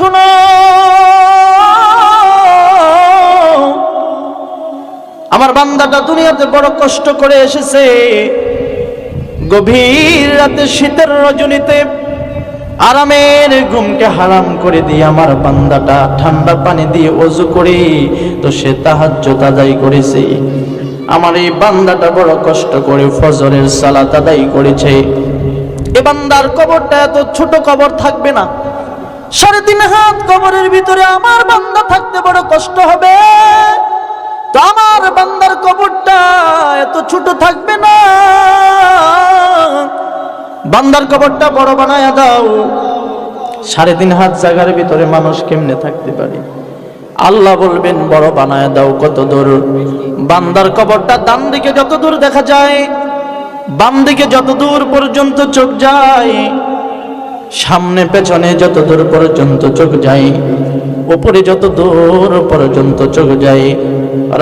শুনো। আমার বান্দাটা দুনিয়াতে বড় কষ্ট করে এসেছে। গভীর রাতে শীতের রজনীতে আরামের ঘুমকে হারাম করে দিয়ে আমার বান্দাটা ঠান্ডা পানি দিয়ে অজু করে, তো সে তাহাজ্জুদ আদায় করেছে। আমার এই বান্দাটা বড় কষ্ট করে ফজরের সালা আদায় করেছে। এ বান্দার কবরটা এত ছোট কবর থাকবে না। সাড়ে তিন হাত কবরের ভিতরে আমার বান্দা থাকতে বড় কষ্ট হবে। তো আমার বান্দার কবরটা এত ছোট থাকবে না। বান্দার কবরটা বড় বানায় দাও। সাড়ে তিন হাত জায়গার ভিতরে মানুষ কেমনে থাকতে পারে? আল্লাহ বলবেন, বড় বানায় দাও কত দূর। বান্দার কবরটা ডান দিকে যত দূর দেখা যায়, বাম দিকে যত দূর পর্যন্ত চোখ যায় সামনে পেছনে যত দূর পর্যন্ত চোখ যায়, উপরে যত দূর পর্যন্ত চোখ যায়,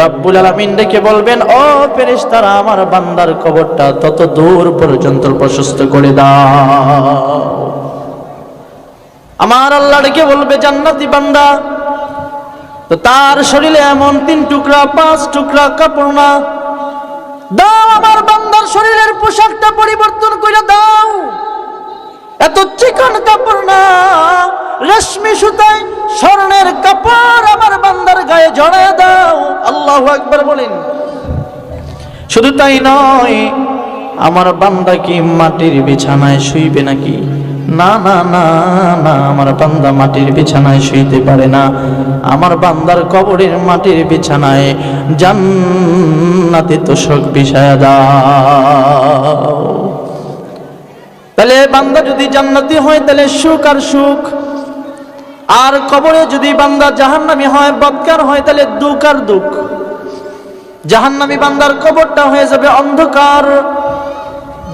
রাব্বুল আলামিন ডেকে বলবেন, ও ফেরেশতারা, আমার বান্দার কবরটা তত দূর পর্যন্ত প্রশস্ত করে দাও। আমার আল্লাহ ডেকে বলবে, জান্নাতি বান্দা, তো তার শরীরে এমন তিন টুকরা, পাঁচ টুকরা কাপড় না, দাও আমার বান্দার শরীরের পোশাকটা পরিবর্তন করে দাও। এত চিকন কাপড় না, রেশমি সুতায় স্বর্ণের কাপড় আমার বান্দার গায়ে জড়ায় দাও। আল্লাহ একবার বলেন। শুধু তাই নয়, আমার বান্দা কি মাটির বিছানায় শুইবে নাকি? না না না না, আমার বান্দা মাটির বিছানায় শুইতে পারে না। আমার বান্দার কবরের মাটির বিছানায় জান্নাতে তোষক বিছায়া দাও। তাহলে বান্দা যদি জান্নাতি হয়, তাহলে সুখ আর সুখ। আর কবরে যদি বান্দা জাহান্নামি হয়, বৎকার হয়, তাহলে দুঃখ আর দুঃখ। জাহান্নামি বান্দার কবরটা হয়ে যাবে অন্ধকার।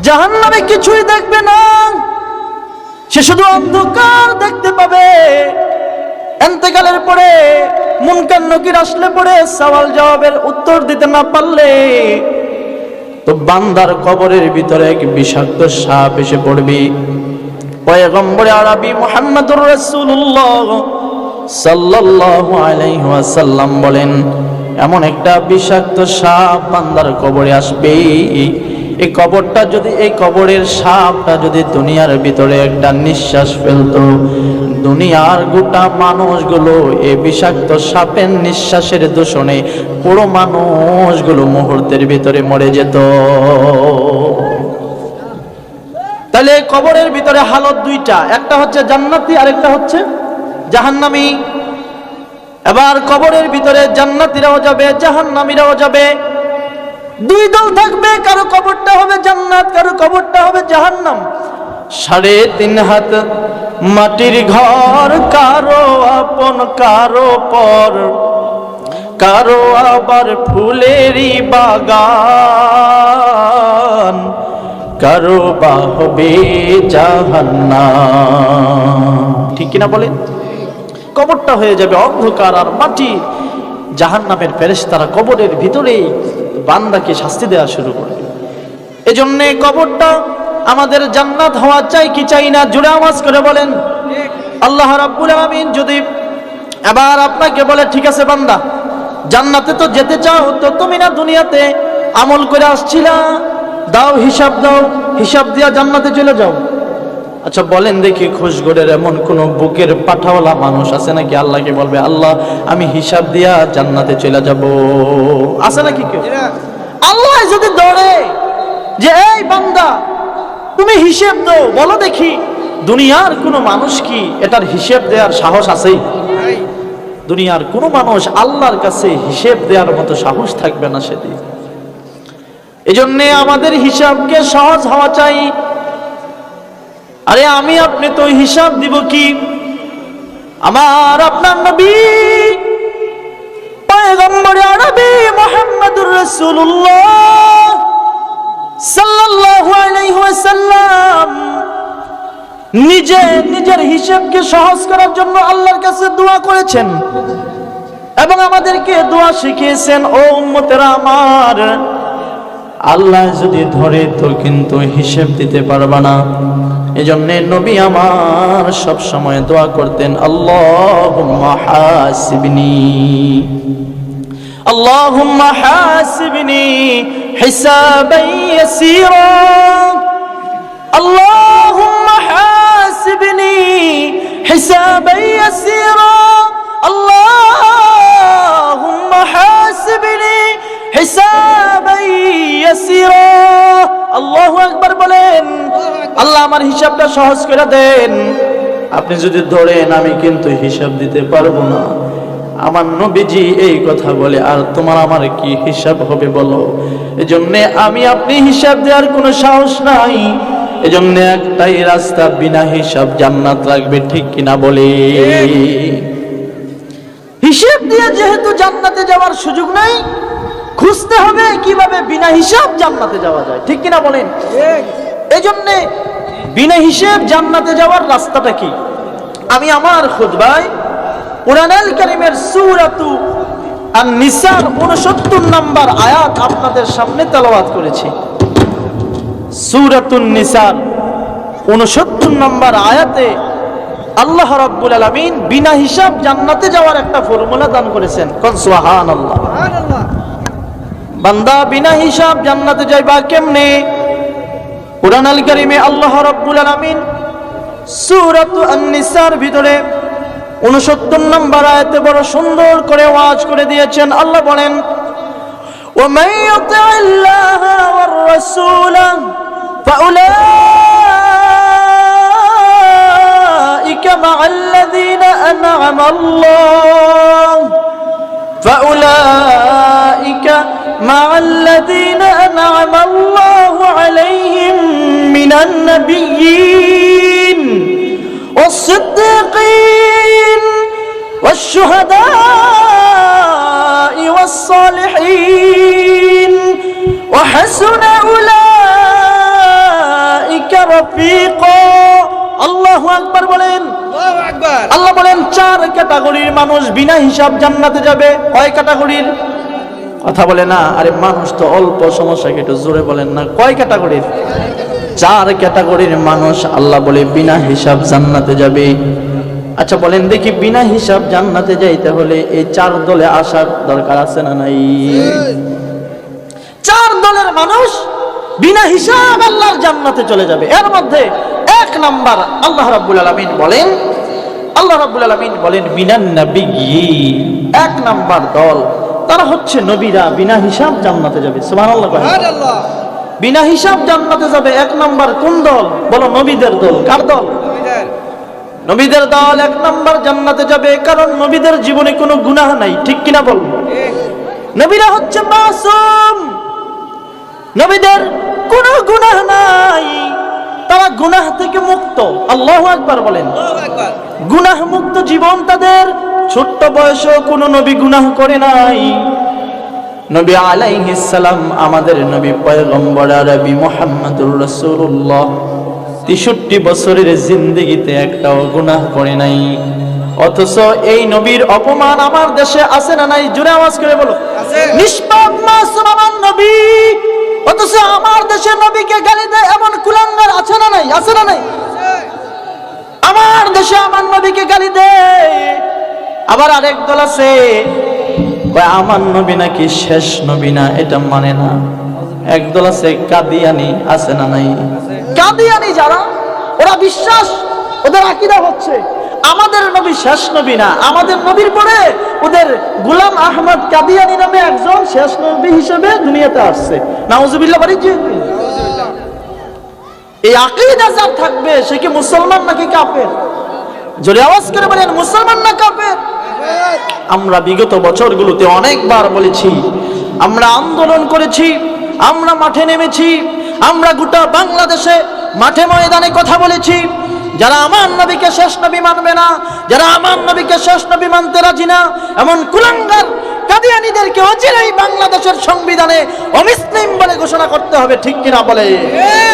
জাহান্নামে কিছুই দেখবে না। সে শুধু অন্ধকার দেখতে পাবে। এন্তেকালের পরে মুনকার নকির আসলে পরে সওয়াল জবাবের উত্তর দিতে না পারলে তো বান্দার কবরের ভিতরে এক বিষাক্ত সাপ এসে পড়বি। পয়গম্বরে আরবি মোহাম্মদুর রাসূলুল্লাহ সাল্লাল্লাহু আলাইহি ওয়াসাল্লাম বলেন, এমন একটা বিষাক্ত সাপ বান্দার কবরে আসবে এই কবরটা যদি, এই কবরের সাপটা যদি দুনিয়ার ভিতরে একটা নিঃশ্বাস ফেলতো, দুনিয়ার গোটা মানুষগুলো এই বিষাক্ত সাপের নিঃশ্বাসের দূষণে পুরো মানুষগুলো মুহূর্তের ভিতরে মরে যেত। তাহলে কবরের ভিতরে হালত দুইটা, একটা হচ্ছে জান্নাতি, আরেকটা হচ্ছে জাহান্নামি। এবার কবরের ভিতরে জান্নাতিরাও যাবে, জাহান্নামিরাও যাবে। দুই দল থাকবে, কারও কবরটা হবে জান্নাত, কারও কবরটা হবে জাহান্নাম। সাড়ে তিন হাত মাটির ঘর, কারও আপন, কারও পর, কারও আবার ফুলেরই বাগান, কারও বা হবে জাহান্নাম। ঠিক কিনা বলে কবরটা হয়ে যাবে অন্ধকার আর মাটি জাহান্নামের ফেরেশতারা কবরের ভিতরেই বান্দাকে শাস্তি দেওয়া শুরু করবে এজন্যে কবরটা আমাদের জান্নাত হওয়া চাই কি চাই না জুড়ে আওয়াজ করে বলেন। আল্লাহ রাব্বুল আলামিন যদি এবার আপনাকে বলে, ঠিক আছে বান্দা, জান্নাতে তো যেতে চাও, তো তুমি না দুনিয়াতে আমল করে আসছিলা। দাও হিসাব দাও, হিসাব দিয়া জান্নাতে চলে যাও। আচ্ছা বলেন দেখি খুশগড়ের এমন কোন বুকের পাঠাওয়ালা মানুষ আছে নাকি? আল্লাহকে বলবে আল্লাহ আমি হিসাব দিয়া জান্নাতে চলে যাব। আছে নাকি কেউ? আল্লাহ যদি ধরে যে এই বান্দা তুমি হিসেব দাও বলো দেখি দুনিয়ার কোনো মানুষ কি এটার হিসেব দেওয়ার সাহস আছেই? দুনিয়ার কোনো মানুষ আল্লাহর কাছে হিসেব দেওয়ার মতো সাহস থাকবে না সেদিন। এজন্যে আমাদের হিসাবকে সহজ হওয়া চাই। আরে আমি আপনি তো হিসাব দিব কি? আমার আপনার নবী পয়গম্বর আরবি মুহাম্মদুর রাসূলুল্লাহ সাল্লাল্লাহু আলাইহি ওয়াসাল্লাম নিজে নিজের হিসাবকে সহজ করার জন্য আল্লাহর কাছে দোয়া করেছেন এবং আমাদেরকে দোয়া শিখিয়েছেন, ও উম্মতেরা আমার, আল্লাহ যদি ধরে তো কিন্তু হিসেব দিতে পারবা না। এজন্যে নবী আমার সব সময় দোয়া করতেন আল্লাহ হাসিবনি, আল্লাহুম্মা হাসিবনি হিসাবাই ইয়াসীরা, আল্লাহুম্মা হাসিবনি হিসাবাই ইয়াসীরা হিসাবাই ইয়াসিরা। আল্লাহু বলেন আল্লাহ আমার হিসাবটা সহজ করে দেন। আপনি যদি ধরেন আমি কিন্তু হিসাব দিতে পারব না। আমার নবীজি এই কথা বলে আর তোমার আমার কি হিসাব হবে বলো? এজন্যে আমি আপনি হিসাব দেওয়ার কোনো সাহস নাই। এজন্য একটাই রাস্তা বিনা হিসাব জান্নাত লাগবে ঠিক কিনা বলে। হিসাব দিয়ে যেহেতু জান্নাতে যাওয়ার সুযোগ নাই খুঁজতে হবে কীভাবে বিনা হিসাব জান্নাতে যাওয়া যায়। ঠিক কিনা বলেন? এই এজন্য বিনা হিসেব জান্নাতে যাওয়ার রাস্তাটা কি? আমি আমার খুতবায় কোরআনুল কারীমের সূরাতু আর নিসার 69 নম্বর আয়াত আপনাদের সামনে তেলাওয়াত করেছি। সূরাতুন নিসার 69 নম্বর আয়াতে আল্লাহ রাব্বুল আলামিন বিনা হিসাব জান্নাতে যাওয়ার একটা ফর্মুলা দান করেছেন। কোন সুবহানাল্লাহ। বান্দা বিনা হিসাব জান্নাতে যাইবা কেমনে কোরআন আল কারিমে আল্লাহ রাব্বুল আলামিন সূরাতু আন-নিসার ভিতরে 69 নম্বর আয়াতে বড় সুন্দর করে ওয়াজ করে দিয়েছেন আল্লাহ বলেন ومن يطع الله والرسول فأولئك مع الذين أنعم الله فأولئك مع الذين أنعم الله عليهم من النبيين والصديقين والشهداء والصالحين وحسن أولئك رفيقا الله أكبر বলেন আল্লাহ বলেন চার ক্যাটাগরির মানুষ বিনা হিসাব জান্নাতে যাবে কয় ক্যাটাগরির কথা বলে না, আরে মানুষ তো অল্প সমস্যাকে একটু জোরে বলেন না, কয় ক্যাটাগরির? চার ক্যাটাগরির মানুষ, আল্লাহ বলে বিনা হিসাব জান্নাতে যাবে। আচ্ছা বলেন দেখি, বিনা হিসাব জান্নাতে যাইতে হলে এই চার দলে আসার দরকার আছে না নাই? চার দলের মানুষ বিনা হিসাব আল্লাহর জান্নাতে চলে যাবে। এর মধ্যে এক নাম্বার আল্লাহ রাব্বুল আলামিন বলেন, আল্লাহ রাব্বুল আলামিন বলেন বিনান নাবিয়্যি এক নাম্বার দল তারা হচ্ছে নবীরা বিনা হিসাব জান্নাতে যাবে। বিনা হিসাব জান্নাতে যাবে এক নম্বর কোন দল? বলো নবীদের দল। কার দল? নবীদের। দল এক নম্বর জান্নাতে যাবে কারণ নবীদের জীবনে কোনো গুনাহ নাই। ঠিক কিনা বল? নবীরা হচ্ছে মাসুম। নবীদের কোনো গুনাহ নাই। তারা গুনাহ থেকে মুক্ত। আল্লাহ আকবার বলেন। গুনাহ মুক্ত জীবন তাদের। ছোট্ট বয়সেও কোনো নবী গুনাহ করে নাই। নবী আলাইহিস সালাম আমাদের নবী পয়গম্বর আরবি মুহাম্মদুর রাসূলুল্লাহ। 63 বছরের জিন্দেগিতে একটাও গুনাহ করে নাই। অথচ এই নবীর অপমান আমার দেশে আছে না নাই? জোরে আওয়াজ করে বলো। নিষ্পাপ মাসুম আমার নবী। অথচ আমার দেশের নবীকে গালি দেয় এমন কুলাঙ্গার আছে না নাই? আছে না নাই? আমার দেশে আমার নবীকে গালি দেয়। আবার আরেক দল আছে। আমার নবী নাকি শেষ নবী না, এটা মানে না। একদল আছে, কাদিয়ানি, আছে না নাই? কাদিয়ানি যারা, ওরা বিশ্বাস, ওদের আকিদা হচ্ছে। আমাদের নবী শেষ নবী না, আমাদের নবীর পরে ওদের গুলাম আহমদ কাদিয়ানি নামে একজন শেষ নবী হিসেবে দুনিয়াতে আসছে। নাউজুবিল্লাহ, বাড়ি এই আকিদা যার থাকবে, সে কি মুসলমান নাকি কাফের? জোরে আওয়াজ করে বলেন, মুসলমান না কাফের? আমরা বিগত বছরগুলোতে অনেকবার বলেছি, আমরা আন্দোলন করেছি, আমরা মাঠে নেমেছি, আমরা গোটা বাংলাদেশে মাঠে ময়দানে কথা বলেছি যারা আমার নবীকে শেষ নবী মানবে না যারা আমার নবীকে শেষ নবী মানতে রাজি না এমন কুলাঙ্গার কাদিয়ানিদেরকে অচিরেই বাংলাদেশের সংবিধানে অমুসলিম বলে ঘোষণা করতে হবে ঠিক কিনা বলে?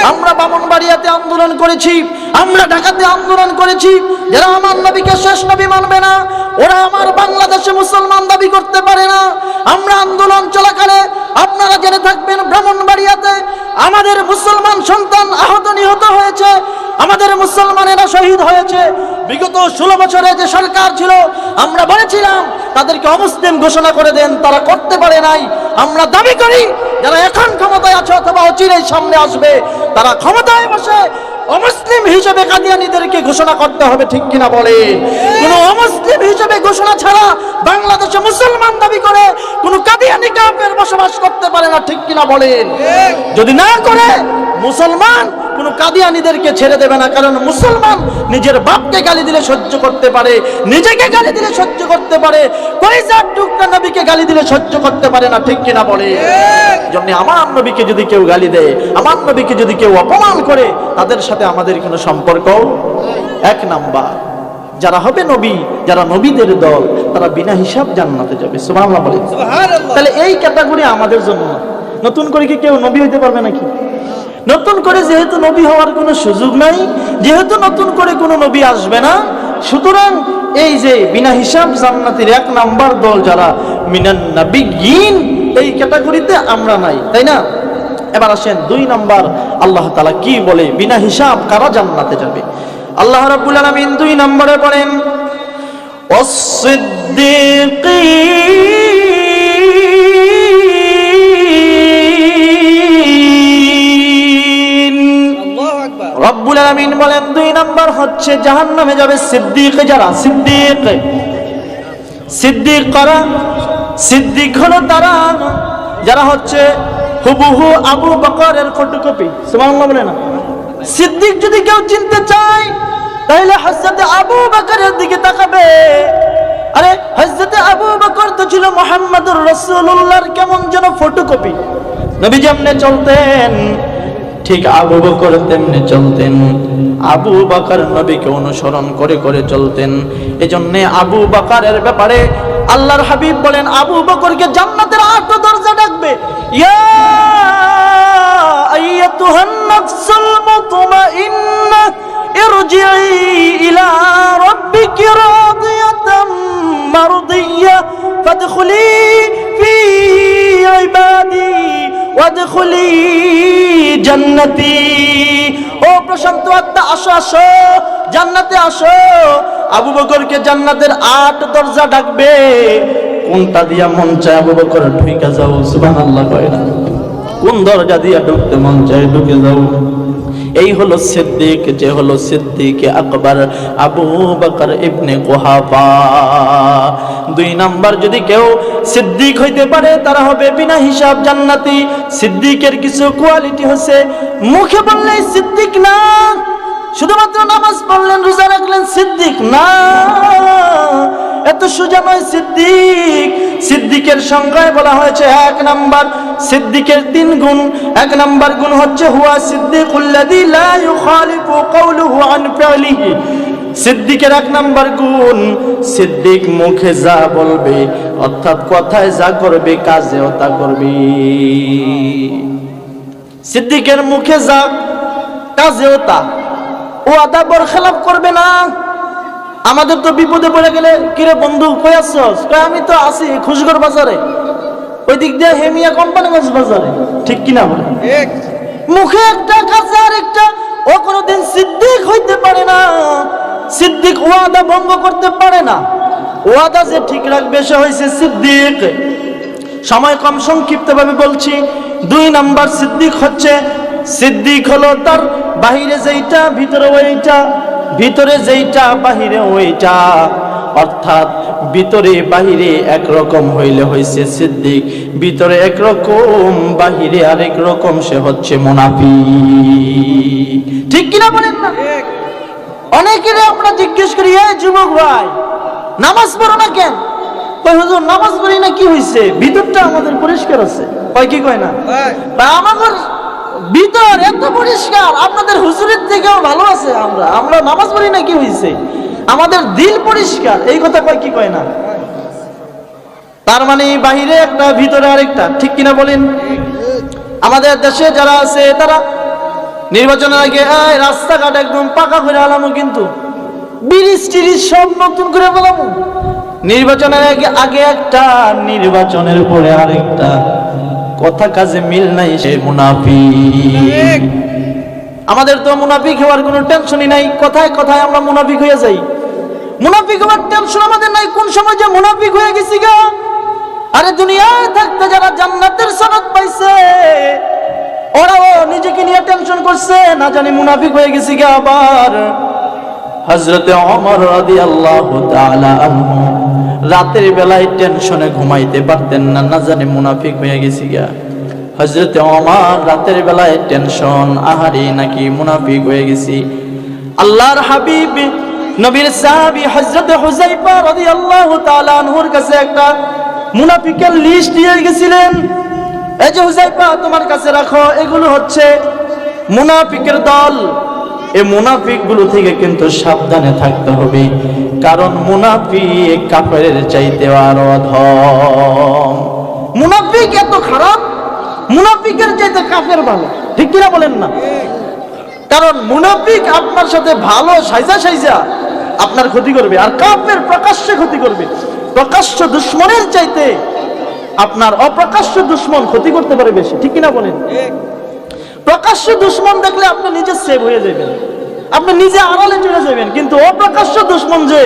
আমরা বামনবাড়িয়াতে আন্দোলন করেছি আমরা ঢাকাতে আন্দোলন করেছি যারা আমার নবীকে শেষ নবী মানবে না ওরা আমার বাংলাদেশে মুসলমান দাবি করতে পারে না। আমরা আন্দোলন চলাকালে আপনারা জেনে থাকবেন ব্রাহ্মণবাড়িয়াতে আমাদের মুসলমান সন্তান আহত নিহত হয়েছে আমাদের মুসলমানেরা শহীদ হয়েছে। বিগত ষোলো বছরে যে সরকার ছিল আমরা বলেছিলাম তাদেরকে অমুসলিম ঘোষণা করে দেন তারা করতে পারে নাই। আমরা দাবি করি যারা এখন ক্ষমতায় আছে অথবা অচিরেই সামনে আসবে তারা ক্ষমতায় বসে অমুসলিম হিসেবে কাদিয়ানিদেরকে ঘোষণা করতে হবে ঠিক কিনা বলে? কোন অমুসলিম হিসেবে ঘোষণা ছাড়া বাংলাদেশে মুসলমান দাবি করে কোন কাদিয়ানি কাপের বসবাস করতে পারে না ঠিক কিনা বলেন যদি না করে মুসলমান কোন কাদিয়ানিদেরকে ছেড়ে দেবে না কারণ মুসলমান নিজের বাপকে গালি দিলে সহ্য করতে পারে নিজেকে গালি দিলে সহ্য করতে পারে কলিজার টুকরা নবীকে গালি দিলে সহ্য করতে পারে না ঠিক কিনা বলে? জন্য আমার নবীকে যদি কেউ গালি দেয় আমার নবীকে যদি কেউ অপমান করে তাদের সাথে আমাদের কোনো সম্পর্ক? এক নাম্বার যারা হবে নবী যারা নবীদের দল তারা বিনা হিসাব জান্নাতে যাবে সুবহানাল্লাহ বলে তাহলে এই ক্যাটাগরি আমাদের জন্য নতুন করে কি কেউ নবী হইতে পারবে নাকি? নতুন করে যেহেতু নবী হওয়ার কোনো সুযোগ নাই, যেহেতু নতুন করে কোনো নবী আসবে না, সুতরাং এই যে বিনা হিসাব জান্নাতির এক নাম্বার দল যারা মিনান্নাবিগিন এই ক্যাটাগরিতে আমরা নাই, তাই না? এবার আসেন দুই নাম্বার, আল্লাহ তালা কি বলে? বিনা হিসাব কারা জান্নাতে যাবে? আল্লাহ রাবুল আলমিন দুই নম্বরে বলেন অসিদ্দিকী রব্বুল আলামিন বলেন, দুই নাম্বার হচ্ছে জাহান্নামে যাবে সিদ্দিক। যারা সিদ্দিক সিদ্দিক করা, সিদ্দিক হলো তারা, যারা হচ্ছে হুবহু আবু বকরের ফটোকপি। সুবহানাল্লাহ বলে না। সিদ্দিক যদি কেউ চিনতে চায়, তাহলে হযরত আবু বকরের দিকে তাকাবে। আরে, হযরত আবু বকর তো ছিল মুহাম্মদুর রাসূলুল্লাহর কেমন যেন ফটোকপি। নবী যেমনে চলতেন ঠিক আবু বকর তেমনি চলতেন আবু বাকার নবীকে অনুসরণ করে করে চলতেন এজন্য আবু বাকারের ব্যাপারে আল্লাহর হাবিব বলেন আবু বকরকে জান্নাতের আট দরজা ডাকবে ইয়া আইয়াতুহান নাফসুল মুতমাইন্নাহ ارجعي إلى ربك راضية مرضية فادخلي في عبادي ওয়াদখুলি জান্নাতি। ও প্রশান্ত আত্মা, আসো আসো, জান্নাতে আসো। আবু বকরকে জান্নাতের আট দরজা ডাকবে। কোনটা দিয়া মন চায় আবু বকর? ঢুকে যাও, সুবহানাল্লাহ কয় না। কোন দরজা দিয়া ঢুকতে মন চায়? ঢুকে যাও। এই হলো সিদ্দিক, যে হলো সিদ্দিক আকবর। আবু বকর ইবনে কুহাফা। দুই নাম্বার, যদি কেউ সিদ্দিক হইতে পারে, তারা হবে বিনা হিসাব জান্নাতি। সিদ্দিকের কিছু কোয়ালিটি হচ্ছে, মুখে বললেই সিদ্দিক না, শুধুমাত্র নামাজ পড়লেন, রোজা রাখলেন সিদ্দিক না। এত সোজা নয় সিদ্দিক। সিদ্দিকের সংখ্যায় বলা হয়েছে এক নাম্বার, সিদ্দিকের তিন গুণ। এক নাম্বার গুণ হচ্ছে, হুয়া সিদ্দিকুল্লাযী লা ইউখালিফু কাওলুহু আন ফি'লিহি। সিদ্দিকের এক নাম্বার গুণ সিদ্দিক মুখে যা বলবে অর্থাৎ কথায় যা করবে কাজেও তা করবে। সিদ্দিকের মুখে যা কাজেও তা। ও আদা বরখেলাপ করবে না। আমাদের তো বিপদে পড়ে গেলে কিরে বন্ধু কই আসছস আমি তো আছি খুশগর বাজারে। ওই দিক দিয়ে হেমিয়া কোম্পানিগঞ্জ বাজারে। ঠিক কিনা বলে? মুখে একটা কাছে আর একটা ও কোনোদিন সিদ্দিক হইতে পারে না। সিদ্দিক ওয়াদা ভঙ্গ করতে পারে না। ওয়াদা যে ঠিক রাখবে সে হয়েছে সিদ্দিক। সময় কম সংক্ষিপ্ত ভাবে বলছি, দুই নাম্বার সিদ্দিক হচ্ছে, সিদ্দিক হলো তার বাহিরে যেইটা, ভিতরে ওইটা, ভিতরে যেইটা, বাহিরে ওইটা। অর্থাৎ ভিতরে বাহিরে একরকম হইলে হইছে সিদ্দিক, ভিতরে একরকম, বাহিরে আরেক রকম, সে হচ্ছে মুনাফি ঠিক কিনা বলেন না? অনেকের আমরা জিজ্ঞেস করি এই যুবক ভাই নামাজ পড়ো না কেন? কই হুজুর নামাজ পড়ি না কি হইছে? ভিতরটা আমাদের পরিষ্কার আছে। কয় কি কয় না? আমাদের ভিতর এত পরিষ্কার আপনাদের হুজুরের থেকেও ভালো আছে আমরা। আমরা নামাজ পড়ি না কি হইছে? আমাদের দিল পরিষ্কার। এই কথা কয় কি কয় না? তার মানে বাহিরে একটা ভিতরে আরেকটা। ঠিক কিনা বলেন? আমাদের দেশে যারা আছে তারা নির্বাচনের আগে রাস্তাঘাট একদম পাকা করে আলামো কিন্তু। ব্রিজ টিরিজ সব নতুন করে বলামো নির্বাচনের আগে আগে একটা, নির্বাচনের পরে আরেকটা। কথা কাজে মিল নাই সে মুনাফি আমাদের তো মুনাফিক হওয়ার কোনো টেনশনই নাই। কথায় কথায় আমরা মুনাফিক হয়ে যাই। মুনাফিক হওয়ার টেনশন আমাদের নাই। কোন সময় যে মুনাফিক হয়ে গেছি গা? আরে দুনিয়ায় থাকতে যারা জান্নাতের সনদ পাইছে ওরাও নিজেকে নিয়ে টেনশন করছে, না জানি মুনাফিক হয়ে গেছি গা আবার। হজরতে অমর তাআলা আনহু, রাতের বেলায় টেনশনে ঘুমাইতে পারতেন না না জানি মুনাফিক হয়ে গেছি গা। হজরতে অমর রাতের বেলায় টেনশন আহারি নাকি মুনাফিক হয়ে গেছি। আল্লাহর হাবিব, নবীর সাহাবী হযরত হুযাইফা রাদিয়াল্লাহু তাআলা আনহুর কাছে একটা মুনাফিকের লিস্ট দিয়ে গেছিলেন। এই যে হুযাইফা তোমার কাছে রাখো, এগুলো হচ্ছে মুনাফিকের দল। এই মুনাফিকগুলো থেকে কিন্তু সাবধানে থাকতে হবে, কারণ মুনাফিক কাফেরের চাইতে আরও অধম। মুনাফিক এত খারাপ, মুনাফিকের চাইতে কাফের ভালো। ঠিক কিনা বলেন না? কারণ মুনাফিক আপনার সাথে ভালো সাইজা সাইজা আপনার ক্ষতি করবে, আর কাফের প্রকাশ্যে ক্ষতি করবে। প্রকাশ্য দুশ্মনের চাইতে আপনার অপ্রকাশ্য দুশ্মন ক্ষতি করতে পারে বেশি, ঠিক কিনা বলেন? প্রকাশ্য দুশ্মন দেখলে আপনি নিজে সেভ হয়ে যাবেন। আপনি নিজে আড়ালে চলে যাবেন, কিন্তু অপ্রকাশ্য দুশ্মন যে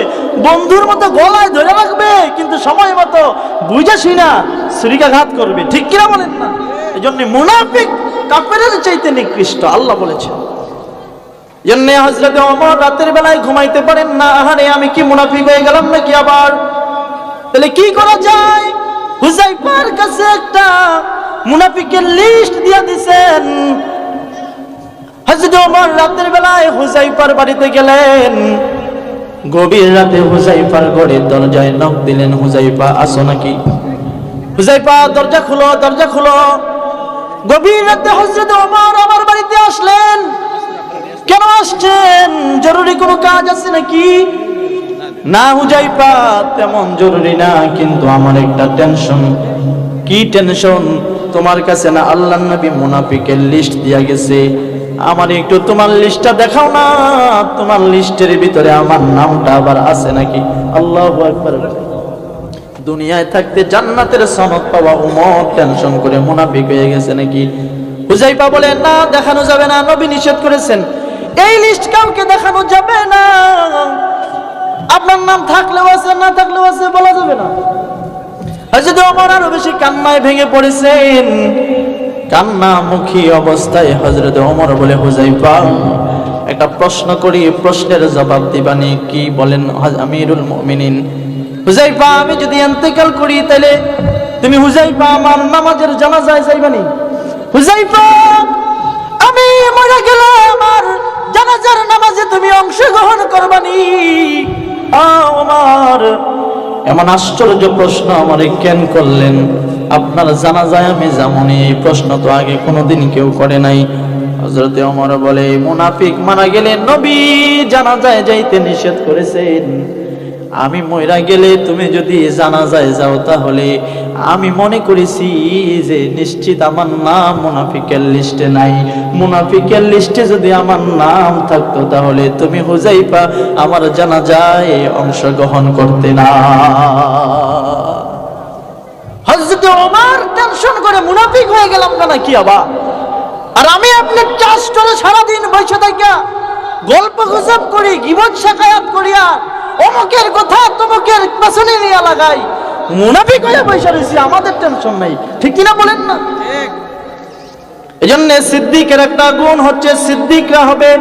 বন্ধুর মতো গলায় ধরে রাখবে, কিন্তু সময় মতো বুঝে শুনা ছুরিকাঘাত করবে, ঠিক কিনা বলেন না? এই জন্য মুনাফিক কাপের চাইতে নিকৃষ্ট, আল্লাহ বলেছেন। জন্য হজরতে অমর রাতের বেলায় ঘুমাইতে পারেন না, আহারে আমি কি মুনাফিক হয়ে গেলাম নাকি আবার? তাহলে কি করা যায়? হুজাইফার কাছে একটা মুনাফিকের লিস্ট দিয়ে দিছেন। হজরত ওমর রাতের বেলায় হুজাইফার বাড়িতে গেলেন। গভীর রাতে হুজাইফার ঘরে দরজায় নক দিলেন, হুজাইফা, আসো নাকি? হুজাইফা, দরজা খুলো দরজা খুলো। গভীর রাতে হজরত ওমর আমার বাড়িতে আসলেন। কেন আসছেন? জরুরি কোনো কাজ আছে নাকি? না হুজাইফা তেমন জরুরি না, কিন্তু আমার একটা টেনশন কি টেনশন তোমার কাছে না আল্লাহ নবী মুনাফিকের লিস্ট দিয়া গেছে। আমার একটু তোমার লিস্টটা দেখাও না, তোমার লিস্টের ভিতরে আমার নামটা আবার আছে নাকি? আল্লাহ একবার দুনিয়ায় থাকতে জান্নাতের সনদ পাওয়া উমর টেনশন করে মুনাফিক হয়ে গেছে নাকি? হুজাইফা বলে, না, দেখানো যাবে না, নবী নিষেধ করেছেন। এই লিস্ট কাউকে দেখানো যাবে না। আপনার নাম থাকলেও আছে, না থাকলেও আছে, বলা যাবে না। হযরত ওমর আরও বেশি কান্নায় ভেঙে পড়েছেন। কান্না মুখী অবস্থায় হযরত ওমর বলে হুজাইফা একটা প্রশ্ন করি, প্রশ্নের জবাব দিবানি কি বলেন আমিরুল মুমিনিন? হুজাইফা আমি যদি ইন্তেকাল করি, তাহলে তুমি হুজাইফা আমার নামাজের জানাজায় যাইবানি হুজাইফা এমন আশ্চর্য প্রশ্ন আমারে কেন করলেন? আপনার জানা যায় আমি যেমনই এই প্রশ্ন তো আগে কোনোদিন কেউ করে নাই। হজরতে অমর বলে মুনাফিক মারা গেলে নবী জানা যায় যাইতে নিষেধ করেছেন। আমি ময়রা গেলে তুমি যদি জানা যায় যাও তাহলে আমি মনে করেছি যে নিশ্চিত আমার নাম মুনাফিকের লিস্টে নাই। মুনাফিকের লিস্টে যদি আমার নাম থাকতো তাহলে তুমি হুজাইফা আমার জানা যায় অংশগ্রহণ করতে না। হজরত ওমর টেনশন করে মুনাফিক হয়ে গেলাম না কি আবার? আর আমি আপনার চাষ করে সারাদিন বসে থাকা গল্প গুজব করি, গিবত শাকায়াত করিয়া অমুকের কথা তমুকের পেছনে নিয়ে লাগাই। মুনাফিক হয়ে বসে রয়েছি আমাদের টেনশন নাই। ঠিক কিনা বলেন না? এই জন্য সিদ্দিকের একটা গুণ হচ্ছে সিদ্দিকরা হবে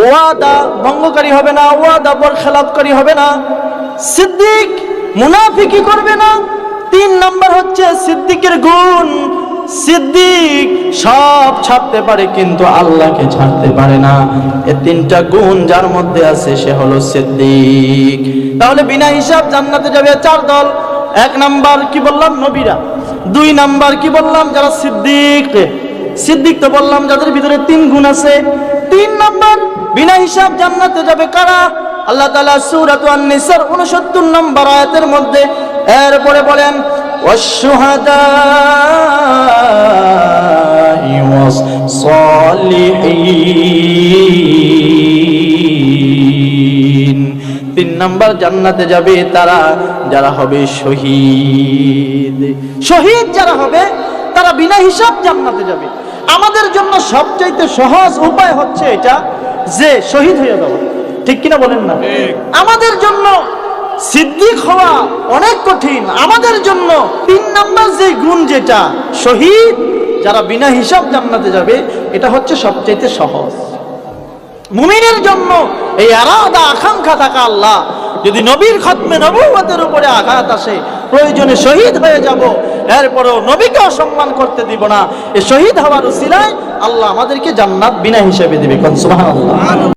ওয়াদা ভঙ্গকারী হবে না ওয়াদা পর খেলাপকারী হবে না। সিদ্দিক মুনাফিকি করবে না। তিন নাম্বার হচ্ছে সিদ্দিকের গুণ। সিদ্দিক সব ছাড়তে পারে, কিন্তু আল্লাহকে ছাড়তে পারে না। এ তিনটা গুণ যার মধ্যে আছে, সে হলো সিদ্দিক। তাহলে বিনা হিসাব জান্নাতে যাবে চার দল। এক নাম্বার কি বললাম? নবীরা। দুই নাম্বার কি বললাম? যারা সিদ্দিক। সিদ্দিক তো বললাম যাদের ভিতরে তিন গুণ আছে। তিন নাম্বার, বিনা হিসাব জান্নাতে যাবে কারা? আল্লাহ তাআলা সূরাত আন-নিসার 69 নম্বর আয়াতের মধ্যে, এরপরে বলেন والشهداء والصالحين তিন নাম্বার জান্নাতে যাবে তারা যারা হবে শহীদ শহীদ যারা হবে তারা বিনা হিসাব জান্নাতে যাবে আমাদের জন্য সবচাইতে সহজ উপায় হচ্ছে এটা যে শহীদ হয়ে যাওয়া ঠিক কিনা বলেন না আমাদের জন্য সিদ্দিক হওয়া অনেক কঠিন। আমাদের জন্য তিন নাম্বার যে গুণ যেটা, শহীদ, যারা বিনা হিসাব জান্নাতে যাবে, এটা হচ্ছে সবচাইতে সহজ। মুমিনের জন্য এই আকাঙ্ক্ষা থাকা আল্লাহ। যদি নবীর খতমে নবুয়তের উপরে আঘাত আসে, প্রয়োজনে শহীদ হয়ে যাব। এরপরেও নবীকে অসম্মান করতে দিব না। এই শহীদ হওয়ার উসিলায় আল্লাহ আমাদেরকে জান্নাত বিনা হিসেবে দিবে। সুবহানাল্লাহ?